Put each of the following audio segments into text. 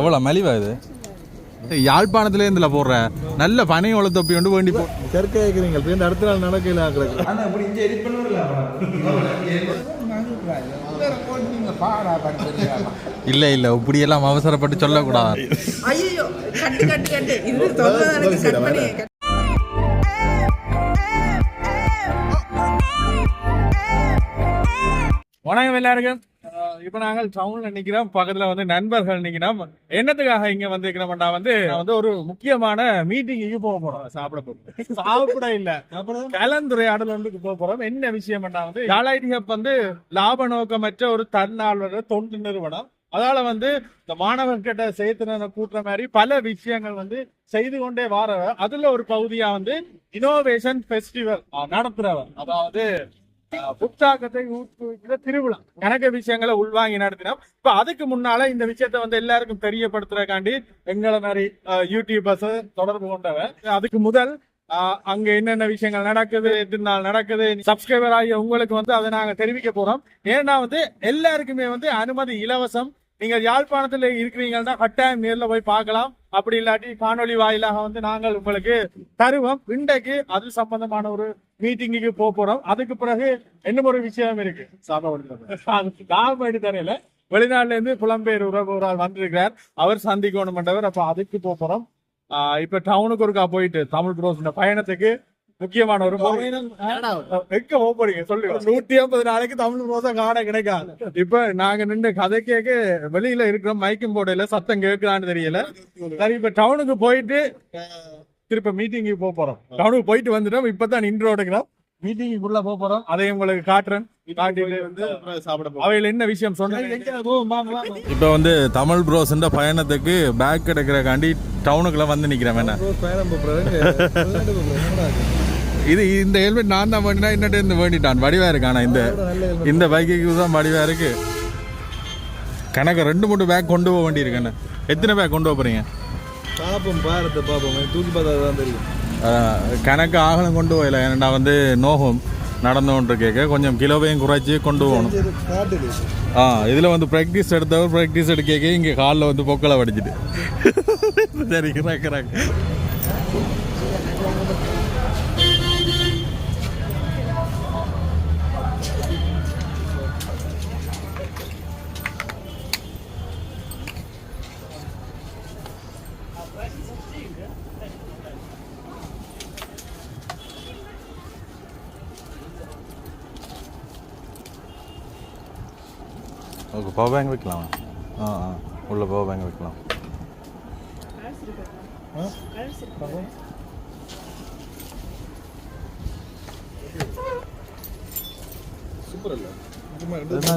எவ்வளோ மலிவா இது? யாழ்ப்பாணத்துல இருந்துல போடுற நல்ல பனை ஒள தொப்பி கொண்டு வேண்டி போ இப்போ இந்த அடுத்த நாள் நடக்கையில் ஆக்குறது. ஆனா இப்படி இங்க எடிட் இல்ல இல்ல இப்படியெல்லாம் அவசரப்பட்டு சொல்லக்கூடாது. ஐயோ கட்டு கட்டு கட்டு. இது தொல்லை கட் பண்ணி வணக்கம் எல்லாருக்கும். இப்ப நாங்கள் டவுன்ல நிக்கிறோம். பக்கத்துல வந்து நண்பர்கள் நிக்கிறோம். என்னத்துக்காக இங்க வந்து நான் வந்து ஒரு முக்கியமான மீட்டிங்க்கு போக போறோம். சாப்பிட போறோம். சாப்பிட இல்ல. கலந்துரையாடல் ஒன்றுக்கு போக போறோம். என்ன விஷயம்டா வந்து யாழாயிட்டிகப் வந்து லாப நோக்கமற்ற ஒரு தன்னார்வலர் தொண்டு நிறுவனம். அதால வந்து இந்த மாணவர்கிட்ட சேர்த்துன கூட்டுற மாதிரி பல விஷயங்கள் வந்து செய்து கொண்டே வாரவ அதுல ஒரு பகுதியா வந்து இனோவேஷன் ஃபெஸ்டிவல் நடத்துறவர். அதாவது உற்சாகத்தை ஊக்குவிக்கிற திருவிழா. கணக்க விஷயங்களை உள்வாங்கி நடத்தினோம். இப்ப அதுக்கு முன்னால இந்த விஷயத்த வந்து எல்லாருக்கும் தெரியப்படுத்துறதுக்காண்டி எங்களை மாதிரி யூடியூபர்ஸ் தொடர்பு கொண்டவர் அதுக்கு முதல் அஹ், அங்க என்னென்ன விஷயங்கள் நடக்குது எத்தனை நடக்குது சப்ஸ்கிரைபர் ஆகிய உங்களுக்கு வந்து அதை நாங்க தெரிவிக்க போறோம். ஏன்னா வந்து எல்லாருக்குமே வந்து அனுமதி இலவசம் நீங்க யாழ்ப்பாணத்துல இருக்கிறீங்கன்னா கட்டாயம் நேர்ல போய் பார்க்கலாம். அப்படி இல்லாட்டி காணொலி வாயிலாக வந்து நாங்கள் உங்களுக்கு தருவோம். இன்றைக்கு அது சம்பந்தமான ஒரு மீட்டிங்குக்கு போக போறோம். அதுக்கு பிறகு இன்னும் ஒரு விஷயம் இருக்கு. சாப்பாடு தரையில. வெளிநாட்டுல இருந்து புலம்பெயர் உறவு ஒரு ஆள் வந்திருக்கிறார். அவர் சந்திக்கணும் என்றவர் அப்ப அதுக்கு போக போறோம். இப்ப டவுனுக்கு ஒருக்கா போயிட்டு தமிழ் குரோஸ் பயணத்துக்கு முக்கியமான ஒரு எங்க போக போறீங்க சொல்லுங்க நூத்தி ஐம்பது நாளைக்கு தமிழ் ரோசா காண கிடைக்காது. இப்ப நாங்க நின்று கதை கேட்க வெளியில இருக்கிற மைக்கும் போடையில சத்தம் கேட்கலான்னு தெரியல. சரி இப்ப டவுனுக்கு போயிட்டு திருப்ப மீட்டிங்கு போக போறோம். டவுனுக்கு போயிட்டு வந்துட்டோம். இப்பதான் இன்ட்ரோ எடுக்கிறோம் மீட்டிங்குள்ள போக போறோம். அதை உங்களுக்கு காட்டுறேன். காட்டிட்டு வந்து சாப்பிட அவையில என்ன விஷயம் சொன்னீங்க இப்போ வந்து தமிழ் ப்ரோஸ்ன்ற பயணத்துக்கு பேக் கிடைக்கிறக்காண்டி டவுனுக்குள்ள வந்து நிக்கிறேன் வேணா. இது இந்த ஹெல்மெட் நான் தான் வேண்டினா என்னட்டு இருந்து வேண்டிட்டான். வடிவா இருக்கு ஆனா இந்த இந்த பைக்குக்கு தான் வடிவா இருக்கு கணக்கு ரெண்டு மூணு பேக் கொண்டு போக வேண்டி இருக்கேன் எத்தனை பேக் கொண்டு போக போறீங்க? பாப்போம் பாரத்தை பாப்போம். தூக்கி பார்த்தா தான் தெரியும். கணக்கு ஆகலும் கொண்டு போகல. ஏன்னா வந்து நோகம் நடந்து கொண்டு கேட்க கொஞ்சம் கிலோவையும் குறைச்சி கொண்டு போகணும். ஆ இதில் வந்து ப்ராக்டிஸ் எடுத்தவர் ப்ராக்டிஸ் எடுக்க இங்கே காலில் வந்து பொக்கலை வடிச்சிட்டு. சரி கிராக் கிராக். பவர் பேங்க் வைக்கலாம். ஆ ஆ. உள்ள பவர் பேங்க் வைக்கலாம்.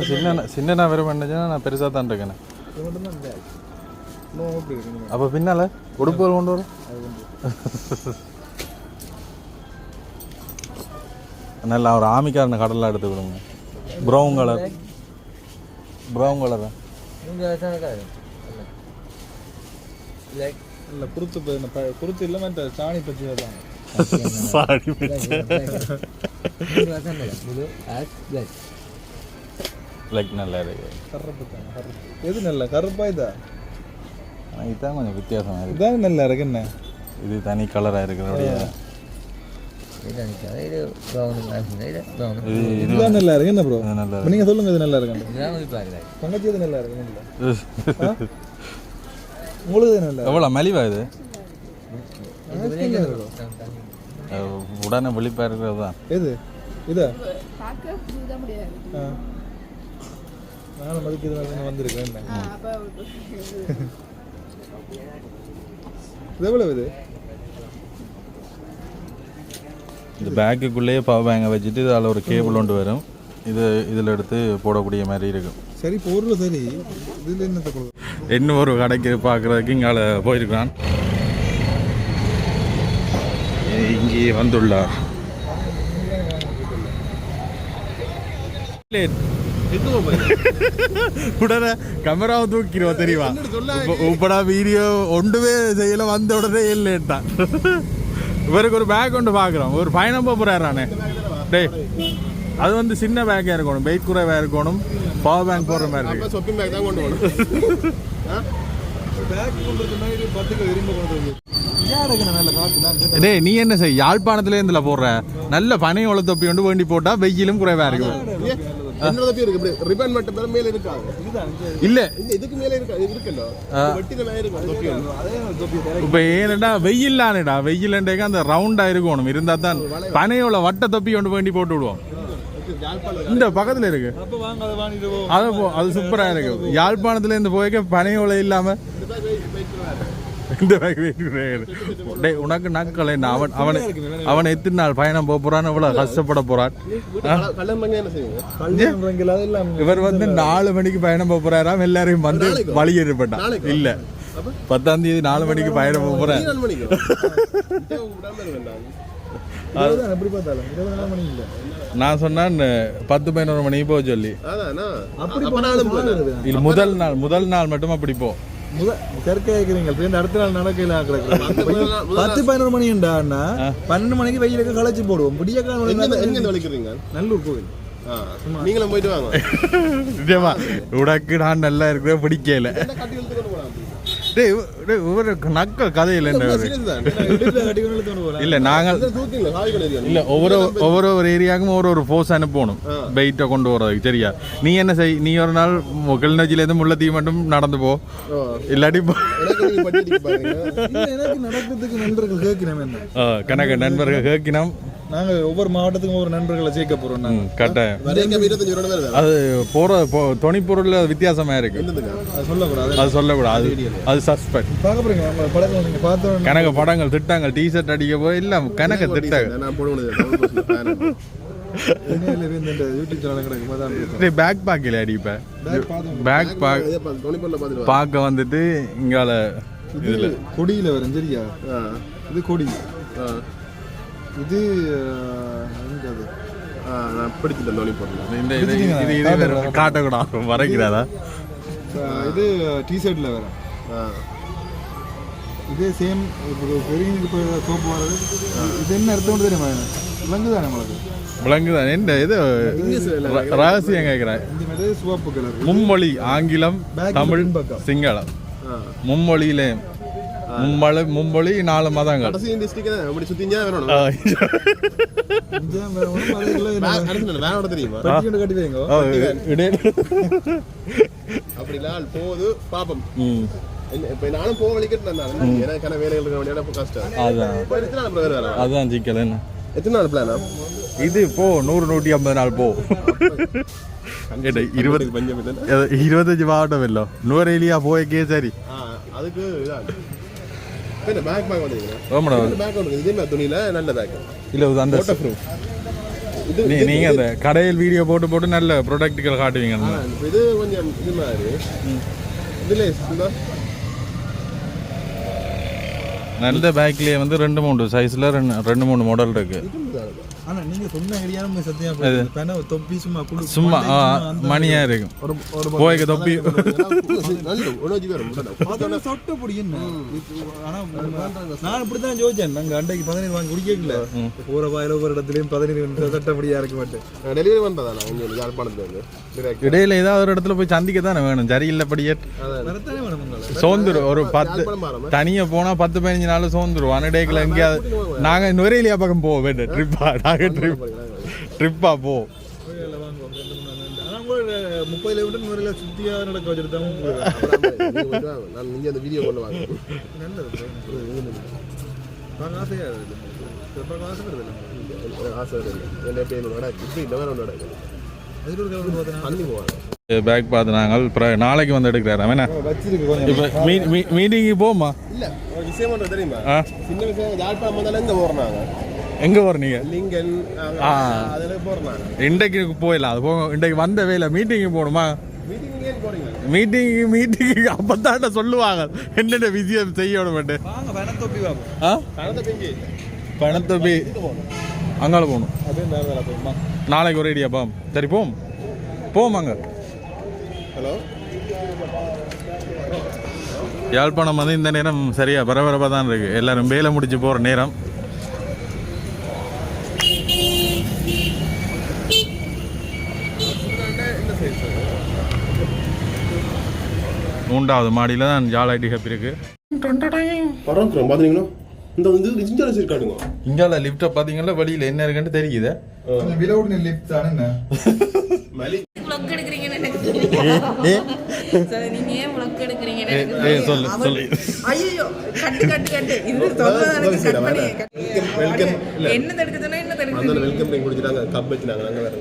சின்ன சின்ன வெறும் பண்ணுச்சுன்னா நான் பெருசாக தான் இருக்கேன். அப்போ பின்னால் உடுப்புகள் கொண்டு வரும் நல்லா ஒரு ஆமிக்காரன கடலில் எடுத்து விடுங்க. ப்ரௌன் கலர் ப்ரௌன் கலர் இல்லை. குருத்து இந்த குருத்து இல்லாமல் இந்த சாணி பற்றி தான் சாரி லைக் நல்லா இருக்கு. கருப்பு தான் கருப்பு. எது நல்ல? கருப்பா இதா? ஆனால் இதுதான் கொஞ்சம் வித்தியாசமாக இருக்கு. இதான் நல்லா இருக்கு என்ன? இது தனி கலராக இருக்கிறபடியா இது நல்லா இருக்கு என்ன ப்ரோ நீங்க சொல்லுங்க இது நல்லா இருக்கு? தங்கச்சி இது நல்லா இருக்கு உங்களுக்கு நல்லா எவ்வளோ மலிவா இது? உடனே விழிப்பாக இருக்கிறது தான் எது? இதா. நானும் மதிக்கு இது வந்திருக்கேன் அப்ப இது எவ்வளவு இது இந்த பேக்குக்குள்ளேயே பவர் பேங்கை வச்சுட்டு அதில் ஒரு கேபிள் ஒன்று வரும். இது இதில் எடுத்து போடக்கூடிய மாதிரி இருக்கும். சரி பொருள் சரி. இதுல கொடுக்கும் இன்னும் ஒரு கடைக்கு பார்க்குறதுக்கு இங்கால போயிருக்கான். இங்கே வந்துள்ளார். உடனே கேமராவை தூக்கிடுவோம் தெரியுமா? உப்படா வீடியோ ஒன்றுமே செய்யல வந்த உடனே இல்லைட்டான் இவருக்கு ஒரு பேக் ஒன்று பார்க்குறோம் ஒரு பயணம் போகிறாரானே டேய் அது வந்து சின்ன பேக்காக இருக்கணும். வெயிட் குறைவாக இருக்கணும். பவர் பேங்க் போடுற மாதிரி இருக்கு. டேய் நீ என்ன செய்? யாழ்ப்பாணத்துல இருந்துல போடுற? நல்ல பனை உள்ள தொப்பி கொண்டு வேண்டி போட்டா வெயிலும் குறைவா இருக்கும். என்னோட பேர் இருக்கு இப்படி. ரிப்பன் மட்டும் பேர் மேல இருக்காது இதுதான் இது. இல்ல இதுக்கு மேல இப்ப ஏனடா வெயில்லானடா. வெயிலண்டேக்க அந்த ரவுண்டா இருக்கணும். இருந்தா தான் பனையோட வட்ட தொப்பி கொண்டு வேண்டி போட்டு விடுவோம். இந்த பக்கத்துல இருக்கு. அதை அது சூப்பரா இருக்கு. யாழ்ப்பாணத்துல இருந்து போய்க்க பனையோலை இல்லாம இந்த. டேய் உனக்கு நக்கலை அவன் அவன் அவன் எத்தனை நாள் பயணம் போக போறான்? இவ்வளவு கஷ்டப்பட போறான்? என்ன இவர் வந்து நாலு மணிக்கு பயணம் போக போறாராம் எல்லாரையும் வந்து வழி ஏற்பட்டான்? இல்ல. பத்தாம் தேதி நாலு மணிக்கு பயணம் போக போறேன் நான் சொன்னான் பத்து பதினோரு மணிக்கு போக சொல்லி. முதல் நாள் முதல் நாள் மட்டும் அப்படி போ. இருக்கிறீங்க இப்ப அடுத்த நாள் பத்து பதினோரு மணி பன்னெண்டு மணிக்கு வெயிலுக்கு களைச்சு போடுவோம். எங்க காலம் நல்லூர் கோவில். ஆ, நீங்களும் போயிட்டு வாங்க. உனக்கு நான் நல்லா இருக்கிற பிடிக்கல. என்ன கட்டி இழுத்து கொண்டு போலாம் டேய் இவ- டேய், இவரு நக்க கதையில் இல்ல நாங்கள் இல்ல ஒவ்வொரு ஒவ்வொரு ஒரு ஏரியாவுக்கும் ஒரு ஒரு ஃபோர்ஸ் அனுப்பணும். வெயிட்டை கொண்டு வரதுக்கு சரியா? நீ என்ன செய் நீ ஒரு நாள் மட்டும் நடந்து போ. இல்லாட்டி நண்பர்கள் கணக்கு கேட்கினோம். நாங்க ஒவ்வொரு மாவட்டத்துக்கும் ஒவ்வொரு நண்பர்களை சேர்க்க போறோம் நாங்க. கட்டாயம். அது போற துணிப்பொருள் வித்தியாசமா இருக்கு. அது சொல்லக்கூடாது. அது சொல்லக்கூடாது. அது அது சஸ்பெக்ட் பார்க்க போறீங்க நம்ம படத்துல நீங்க பார்த்தோம் கணக்கு படங்கள் திட்டங்கள் டிஷர்ட் அடிக்க போய் இல்ல கணக்கு அதான் பேக் பாக்கில் அடிப்பேன் பேக் பேக் பார்க்க வந்துட்டு இங்கால இது கொடியில வரும் சரியா இது கொடி. இது அஹ், எங்க அது? ஆ நான் பிடிச்சிட்டேன் தொனிப்பொருள் இந்த இது இது வேற காட்டக்கூடாது வரைக்கிறாதா அஹ், இது டிஷர்ட்ல வரும் ஆ. இதே சேம் இப்போ பெரிய இப்போ சோப்பு வர்றது இது என்ன அர்த்தம் தெரியுமா? விலங்கு தானே நம்மளுக்கு என்ன இது ரகசியம் கேட்கிறேன் சிவப்பு கலர் மும்மொழி ஆங்கிலம் தமிழ். சிங்களம். ஆ. மும்மொழியிலே மும்மொழி மும்மொழி நாலு மதங்கள். கடைசி இந்த ஸ்டிக் அப்படி சுத்திஞ்சா வேணும் ஆ, இங்கே வேற ஒண்ணும் அதுக்குள்ள என்ன? அடுத்து வேனோட தெரியுமா? பெட்டி கொண்டு கட்டி வைங்க. ஆ, இடையில அப்படி நாள் போகுது பாப்போம். இப்ப நானும் போக வலிக்கிட்டு இருந்தாலும் எனக்கு வேலைகள் இருக்க வேண்டிய கஷ்டம். அதான். இப்ப எத்தனை நாள் வேற வேலை அதான் சிக்கல் என்ன? எத்தனை நாள் பிளானா இது போ நூறு நூற்றி ஐம்பது நாள் போ. ஏடா, இருபது பஞ்சம் இல்லை. எது, இருபத்தஞ்சு மாவட்டம் இந்த பேக் பேக் வந்துருக்கீங்க ஆமாடா. பேக் வந்து இதே மாதிரி துணியில நல்ல பேக் இல்ல அந்த வாட்டர் ப்ரூஃப் நீ நீங்க அந்த கடையில் வீடியோ போட்டு போட்டு நல்ல ப்ரொடக்டுகள் காட்டுவீங்க இது கொஞ்சம் இது மாதிரி. இதுல நல்ல பேக்லயே வந்து ரெண்டு மூணு சைஸ்ல ரெண்டு ரெண்டு மூணு மாடல் இருக்கு. ஆனா நீங்க சொன்ன ஐடியா நம்ம சத்தியமா ஒரு தொப்பி சும்மா குளு சும்மா மணியா இருக்கும். ஒரு ஒரு போய்க்க தொப்பி. சொட்ட பொடி என்ன? இது, ஆனா நான் இப்படித்தான் யோசிச்சேன். நாங்க அண்டைக்கு பதினேழு வாங்கி குடிக்கல ஒவ்வொரு வாயில ஒவ்வொரு இடத்துலயும் பதினேழு சட்டப்படியா இருக்க மாட்டேன். டெலிவரி பண்றதா இங்க யாழ்ப்பாணத்துல இருந்து. இடையில ஏதாவது ஒரு இடத்துல போய் சந்திக்க தானே வேணும். உங்களை? சோந்துரும் ஒரு பத்து தனியா போனா பத்து பதினஞ்சு நாள் சோந்துரும் அனடேக்கில் எங்கேயாவது நாங்க நுரையிலியா பக்கம் போவோம். வேண்டாம் ட்ரிப்பா நாங்க ட்ரிப் ட்ரிப்பா போ. கோயில்ல வாங்குவோம் ரெண்டு மூணு நாள். ஆனா கூட முப்பதுல விட்டு நூறுல சுத்தியா நடக்க வச்சுட்டு தான். நான் இங்க அந்த வீடியோ கொண்டு வாங்க. நல்லது. பார்க்க ஆசையா இருக்குது ஆசை வருது இல்லை? ஆசை என்ன இப்படி இந்த மாதிரி ஒன்று நடக்குது. பேக் பார்த்து நாங்கள் நாளைக்கு வந்து எடுக்கிறாரு. அவன வச்சிருக்கு கொஞ்சம். இப்போ மீட்டிங்கு போமா? இல்ல. ஒரு விஷயம் தெரியுமா? சின்ன விஷயம் யாழ்ப்பாணம் வந்தாலும் எங்க போறாங்க எங்க போறீங்க லிங்கன் ஆ. அதுல இன்றைக்கு போயிடலாம். அது போக இன்றைக்கு வந்த வேலை மீட்டிங்கு போகணுமா? மீட்டிங் மீட்டிங் மீட்டிங்கு அப்பத்தாண்ட சொல்லுவாங்க. என்னென்ன விஷயம் செய்யணும் மாட்டேன் வாங்க வேணா தொப்பி வாங்க. ஆ? கணத்தை பிங்கி பணத்தை போய் அங்கால போகணும். போகுமா நாளைக்கு ஒரு ஐடியா பாம். சரி போம். போம் அங்க. ஹலோ? யாழ்ப்பாணம் வந்து இந்த நேரம் சரியா பரபரப்பாக தான் இருக்கு. எல்லாரும் வேலை முடிச்சு போகிற நேரம். மூன்றாவது மாடியில் தான் ஜால் ஐடி ஹப் இருக்கு பரவாயில்ல பாத்தீங்களா இந்த வந்து இன்ஜின் வச்சிருக்காடுங்க பார்த்தீங்கன்னா வெளியில் என்ன இருக்குன்னு தெரியுது லிஃப்ட் தானே என்ன மலி vlog எடுக்கிறீங்கன்னு எனக்கு தெரியும். சரி, நீங்க ஏன் vlog எடுக்கிறீங்கன்னு எனக்கு ஏய், தெரியும். சொல்லு, சொல்லு. கட்டு, கட்டு, கட்டு. இது பண்ணி. எடுக்க அந்த சொன்னீங்க? வெல்கம் ட்ரிங்க் குடிச்சிட்டாங்க கப் வச்சுனாங்க அங்க வேற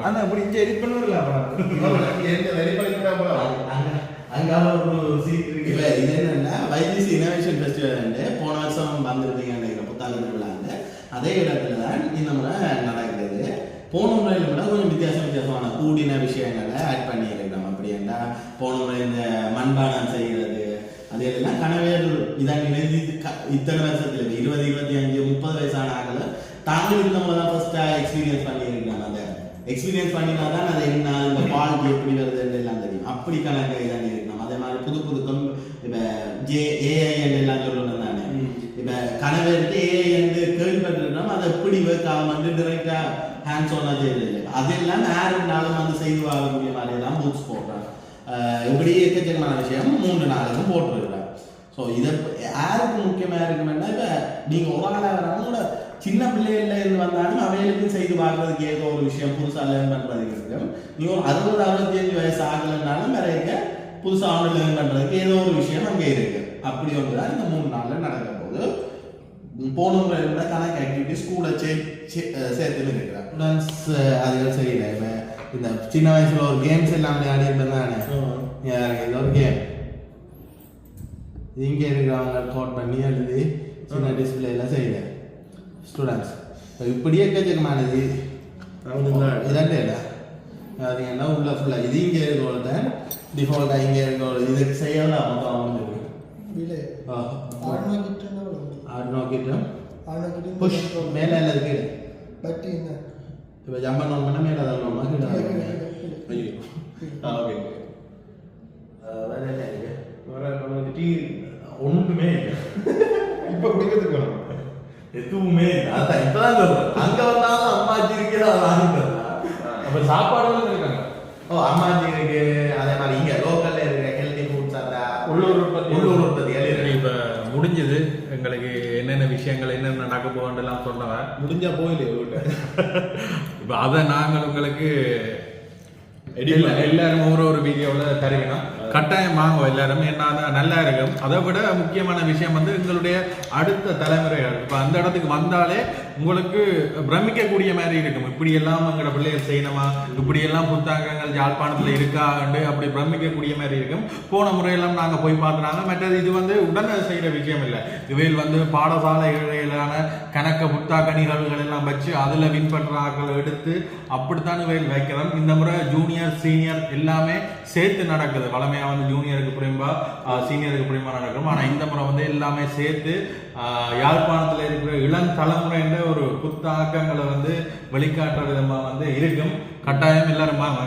ஆனா அப்படி இங்க எடிட் பண்ணுவல அங்கால ஒரு சீட் இருக்குல்ல இது என்னன்னா வைத்திஸ் இனோவேஷன் ஃபெஸ்டிவல் போன வருஷம் வந்திருந்தீங்க நினைக்கிறேன் புத்தாண்டு அதே இடத்துல தான் இந்த முறை நடக்குது. போன முறையில் விட கொஞ்சம் வித்தியாசம் வித்தியாசமான கூடின விஷயங்களை ஆட் பண்ணியிருக்கிறோம். அப்படின்னா போன முறை இந்த மண்பானம் செய்கிறது அது எல்லாம் கனவேர் இதான் நினைந்து இது க- இத்தனை வருஷத்துல இருபது இருபத்தி அஞ்சு முப்பது வயசான ஆகல தாங்கள் முறை தான் ஃபர்ஸ்டா எக்ஸ்பீரியன்ஸ் பண்ணியிருக்கிறோம் அந்த எக்ஸ்பீரியன்ஸ் பண்ணினா தான் அது என்ன இந்த குவாலிட்டி எப்படி வருதுன்னு எல்லாம் தெரியும். அப்படி கணக்கு இதான் இருக்கணும் அதே மாதிரி புது புது கொம் இப்போ ஜே ஏஐ எல்லாம் சொல்லணும் தானே இப்போ கணவருக்கு ஏஐ என்று கேள்விப்பட்டிருக்கோம் அதை எப்படி ஒர்க் ஆகும் வந்து டிரெக்டா ஹேண்ட்ஸ் ஆனாக செய்யறது அதெல்லாம் யாருனாலும் வந்து செய்து வாழக்கூடிய மாதிரி தான் புக்ஸ் போடுறாங்க. இப்படி எக்கச்சக்கமான விஷயம் மூன்று நாளுக்கும் போட்டுருக்குறாங்க ஸோ இதை யாருக்கு முக்கியமாக இருக்குமென்னா இப்போ நீங்கள் ஒரு ஆளாக வராங்க சின்ன பிள்ளைகள்ல இருந்து வந்தாலும் அவைகளுக்கும் செய்து பார்க்கறதுக்கு ஏதோ ஒரு விஷயம் புதுசாக லேர்ன் பண்ணுறதுக்கு இருக்கும். நீ ஒரு அறுபது அறுபத்தி அஞ்சு வயசு ஆகலைன்னாலும் வேற புதுசாக ஆண்டு லேர்ன் பண்ணுறதுக்கு ஏதோ ஒரு விஷயம் அங்கே இருக்கு. அப்படி ஒன்று தான் இந்த மூணு நாளில் நடக்க போகுது. போன முறை இருந்த கணக்கு ஆக்டிவிட்டிஸ் கூட சே சேர்த்துன்னு இருக்கிறேன் ஸ்டூடெண்ட்ஸ் அதுகள் சரியில்லை. இப்போ இந்த சின்ன வயசுல ஒரு கேம்ஸ் எல்லாம் விளையாடி இருப்பேன் தானே யாருக்கு இது ஒரு கேம் இங்கே இருக்கிறவங்க கோட் பண்ணி எழுதி சின்ன டிஸ்பிளேல செய்யல ஸ்டூடெண்ட்ஸ் இப்படியே எக்கச்சக்கமானது இதாண்டே இல்லை. அது என்ன உள்ள ஃபுல்லாக இது இங்கே இருக்கிறத டிஃபால்ட்டாக இங்கே இருக்கிற இதுக்கு செய்யலாம் மொத்தம் வந்து ஆடு நோக்கிட்டோம் புஷ் மேலே எல்லாம் இருக்கு இப்போ ஜம்பன் நோட் பண்ணால் மேலே தான் பண்ணி ஐயோ. ஓகே வேற என்ன வேற நம்ம வந்து டீ ஒன்றுமே இப்ப குடிக்கிறதுக்கு வேணும். எதுவுமே அதான் இப்பதான் சொல்றேன். அங்க வந்தாலும் அம்மாச்சி இருக்கிறா வாங்கிட்டு அப்போ சாப்பாடுலாம் இருக்காங்க. ஓ அம்மாச்சி இருக்கு. அதே மாதிரி இங்க லோக்கல்ல இருக்கிற ஹெல்தி ஃபுட்ஸ் அந்த உள்ளூர் உற்பத்தி. உள்ளூர் இருக்கு. இப்போ முடிஞ்சது. எங்களுக்கு என்னென்ன விஷயங்கள் என்னென்ன நடக்க போகண்டெல்லாம் சொன்னவன் முடிஞ்சா போயிலே இப்போ அதை நாங்கள் உங்களுக்கு எல்லா எல்லாரும் ஒரு ஒரு வீடியோவில் தருவினோம் கட்டாயம் வாங்குவோம் எல்லாரும். ஏன்னா நல்லா இருக்கும். அதை விட முக்கியமான விஷயம் வந்து எங்களுடைய அடுத்த தலைமுறைகள் இப்போ அந்த இடத்துக்கு வந்தாலே உங்களுக்கு பிரமிக்கக்கூடிய மாதிரி இருக்கும். இப்படி எல்லாம் எங்களோட பிள்ளைகள் செய்யணுமா? இப்படி எல்லாம் புத்தாக்கங்கள் யாழ்ப்பாணத்தில் இருக்காண்டு அப்படி பிரமிக்கக்கூடிய மாதிரி இருக்கும். போன முறையெல்லாம் நாங்கள் போய் பார்த்துனாங்க. மற்றது இது வந்து உடனே செய்கிற விஷயம் இல்லை. இவையில் வந்து பாடசாலைகளான கணக்க புத்தாக்க நிகழ்வுகள் எல்லாம் வச்சு அதில் வின் பண்ணுற ஆக்களை எடுத்து அப்படித்தான் இவையில் வைக்கிறோம் இந்த முறை ஜூனியர் சீனியர் எல்லாமே சேர்த்து நடக்குது. வளமையாக வந்து ஜூனியருக்கு பிரிம்பா சீனியருக்கு பிரிம்பா நடக்கும் ஆனால் இந்த முறை வந்து எல்லாமே சேர்த்து யாழ்ப்பாணத்தில் இருக்கிற இளம் தலைமுறைன்ற ஒரு புத்தாக்கங்களை வந்து வெளிக்காட்டுற விதமாக வந்து இருக்கும். கட்டாயம் எல்லாரும் வாங்க.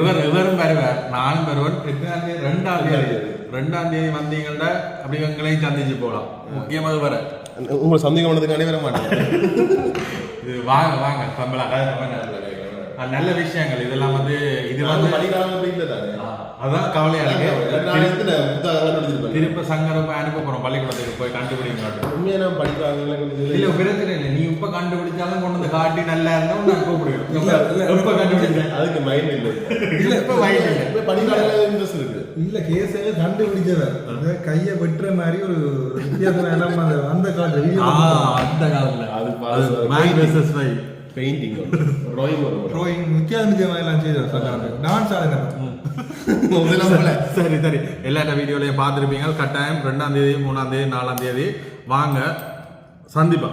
இவர் இவரும் வருவார். நானும் வருவன். எட்டாம் தேதி ரெண்டாம் தேதி. ரெண்டாம் தேதி. வந்தீங்கன்னா அப்படி எங்களையும் சந்திச்சு போகலாம். முக்கியமாக வர உங்களை சந்தேகம் பண்ணதுக்காண்டி வர மாட்டேன். இது வாங்க வாங்க அது நல்ல விஷயங்கள். இதெல்லாம் வந்து இது வந்து படிக்கிறாங்க அப்படி இல்லை தானே அதான் கவலையா இருக்கு. திருப்ப சங்கரம் போய் அனுப்ப போறோம். பள்ளிக்கூடத்துக்கு போய் கண்டுபிடிங்க உண்மையா நான் படிக்கிறாங்க இல்ல பிரச்சனை இல்லை. நீ இப்ப கண்டுபிடிச்சாலும் கொண்டு வந்து காட்டி நல்லா இருந்தா நான் கூப்பிடுவேன். எப்ப கண்டுபிடிச்சேன்? அதுக்கு மைண்ட் இல்லை. இல்ல இப்ப வயசு இல்லை. இப்ப படிக்கிறாங்க இன்ட்ரெஸ்ட் இருக்கு? இல்ல கேஸே கண்டுபிடிச்சவர் அந்த கைய வெட்டுற மாதிரி ஒரு வித்தியாசம் எல்லாம் அந்த அந்த காலத்துல அந்த காலத்துல. அது பெயிண்டிங் ட்ராயிங் வித்தியாச வித்தியாசமா எல்லாம் செய்தார் சொன்னாங்க டான்ஸ் ஆடினார் சரி சரி எல்லா வீடியோலையும் பார்த்துருப்பீங்க. கட்டாயம் ரெண்டாம் தேதி மூணாம் தேதி நாலாம் தேதி. வாங்க சந்திப்பா.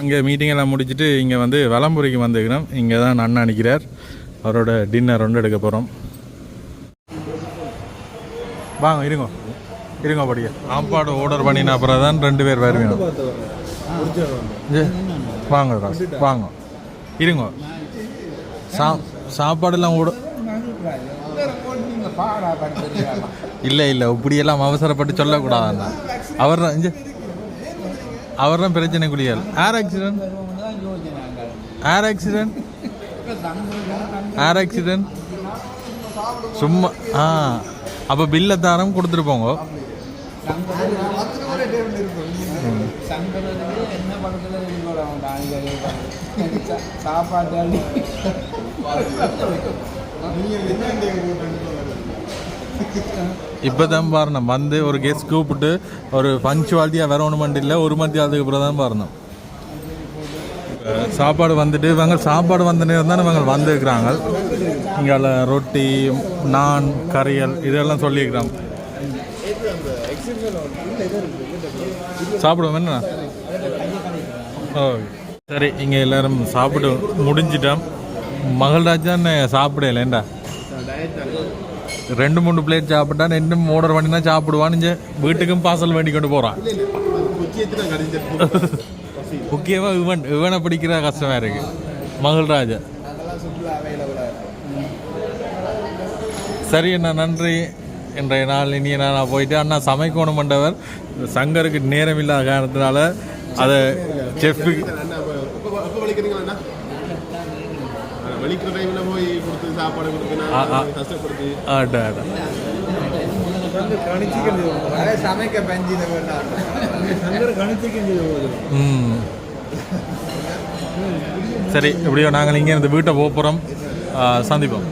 அங்கே மீட்டிங் எல்லாம் முடிச்சுட்டு இங்கே வந்து வலம்புரிக்கு வந்துக்கிறோம் இங்கே தான் அண்ணா நிற்கிறார். அவரோட டின்னர் ஒன்று எடுக்க போகிறோம் வாங்க இருங்க. இருங்க படிக்க சாப்பாடு ஆர்டர் பண்ணின அப்புறம் தான் ரெண்டு பேர் வருவீங்க. வாங்க வாங்க. இருங்க. சா சாப்பாடெல்லாம் ஓட. இல்லை இல்லை இப்படியெல்லாம் அவசரப்பட்டு சொல்லக்கூடாதுண்ணா. அவர் தான் அவர் தான் பிரச்சனை குளியால். யார் accident air accident air accident சும்மா ஆ அப்போ பில்லை தாரம் கொடுத்துட்டு போங்க என்ன படத்துல சாப்பாட்டு இப்போ தான் பாருணும் வந்து ஒரு கெஸ்ட் கூப்பிட்டு ஒரு பங்க்சுவாலிட்டியாக வரணும் இல்லை ஒரு மத்தியானத்துக்கு அப்புறம் தான் பாருணும் சாப்பாடு வந்துட்டு இவங்க சாப்பாடு வந்த நேரம் தான் இவங்க வந்துருக்குறாங்க. இங்கே ரொட்டி நான் கறியல் இதெல்லாம் சொல்லியிருக்கிறாங்க. சாப்பிடுவோம் என்ன ஓகே சரி இங்கே எல்லாரும் சாப்பிட்டு முடிஞ்சிட்டோம். மகள்ராஜான்னு சாப்பிடலேண்டா ரெண்டு மூணு பிளேட் சாப்பிட்டா இன்னும் ஆர்டர் பண்ணினா சாப்பிடுவான் இங்கே வீட்டுக்கும் பார்சல் வேண்டி கொண்டு போகிறான் முக்கியமாக இவன் இவனை பிடிக்கிற கஷ்டமாக இருக்கு. மகள்ராஜா சரி அண்ணா நன்றி. இன்றைய நாள் இனிய நான் போயிட்டு அண்ணா சமைக்கணும் மண்டவர் சங்கருக்கு நேரம் இல்லாத காரணத்தினால அதை செஃபுக்கு அண்ணா, அப்ப- எப்ப எப்ப வலிக்கிறீங்களா வலிக்கிற டைம்ல போய் கொடுத்து சாப்பாடு கொடுத்து. கஷ்டப்படுத்தி ஆட்டா ஆட்டா சமைக்க ம் சரி எப்படியோ நாங்கள் இங்கே இந்த வீட்டை போகிறோம் சந்திப்போம்